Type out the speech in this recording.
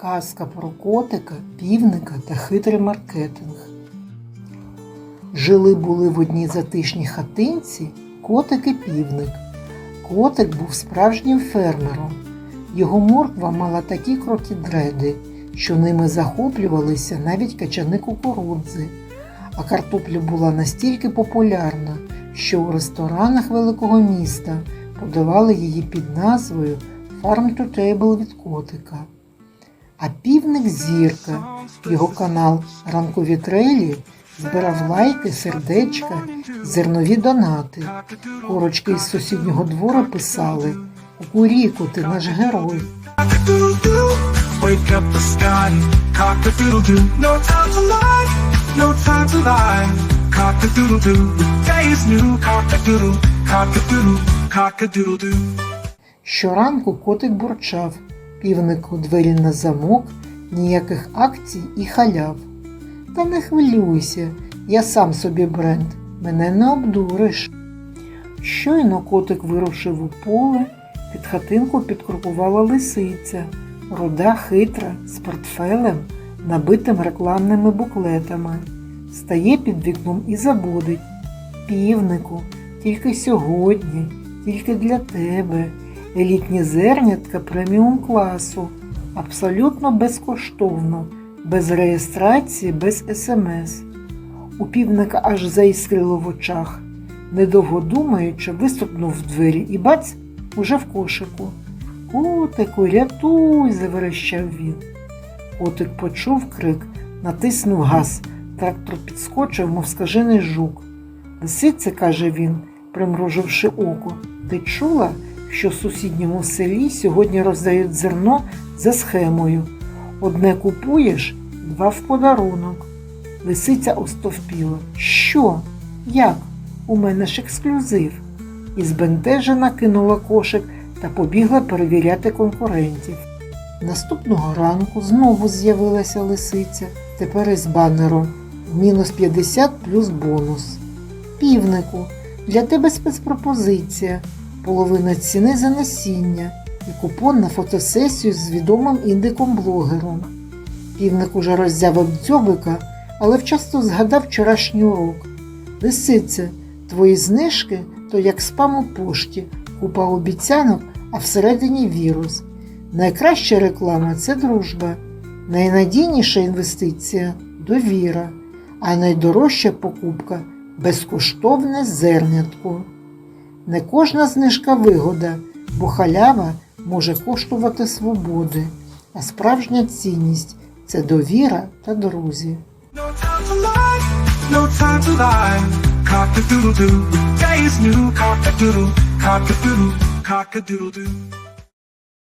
Казка про котика, півника та хитрий маркетинг. Жили були в одній затишній хатинці котик і півник. Котик був справжнім фермером. Його морква мала такі круті дреди, що ними захоплювалися навіть качани кукурудзи. А картопля була настільки популярна, що у ресторанах великого міста подавали її під назвою Farm to Table від котика. А півник зірка, його канал Ранкові трелі збирав лайки, сердечка, зернові донати. Корочки із сусіднього двору писали Кукуріку, ти наш герой. Щоранку котик бурчав, півник у двері на замок, ніяких акцій і халяв. Та не хвилюйся, я сам собі бренд, мене не обдуриш. Щойно котик вирушив у поле, під хатинку підкрукувала лисиця, руда хитра, з портфелем, набитим рекламними буклетами. Стає під вікном і забудить. Півнику, тільки сьогодні, тільки для тебе. Елітні зернятка преміум класу, абсолютно безкоштовно, без реєстрації, без смс. У півника аж заіскрило в очах. Недовго думаючи, вистрибнув в двері і бац, уже в кошику. Котику, рятуй, заверещав він. Котик почув крик, натиснув газ. Трактор підскочив, мов скажений жук. Лисице, каже він, примруживши око, ти чула, що в сусідньому селі сьогодні роздають зерно за схемою. Одне купуєш, два в подарунок. Лисиця остовпіла. Що? Як? У мене ж ексклюзив. І збентежена кинула кошик та побігла перевіряти конкурентів. Наступного ранку знову з'явилася лисиця, тепер із банером мінус 50 плюс бонус. Півнику, для тебе спецпропозиція, половина ціни за насіння і купон на фотосесію з відомим індиком-блогером. Півник уже роззявив дзьобика, але вчасно згадав вчорашній урок. Лисице, твої знижки то як спам у пошті, купа обіцянок, а всередині вірус. Найкраща реклама це дружба, найнадійніша інвестиція довіра, а найдорожча покупка безкоштовне зернятко. Не кожна знижка вигода, бо халява може коштувати свободи, а справжня цінність це довіра та друзі. Cock-a-doodle-doo, the day is new. Cock-a-doodle, cock-a-doodle, cock-a-doodle-doo.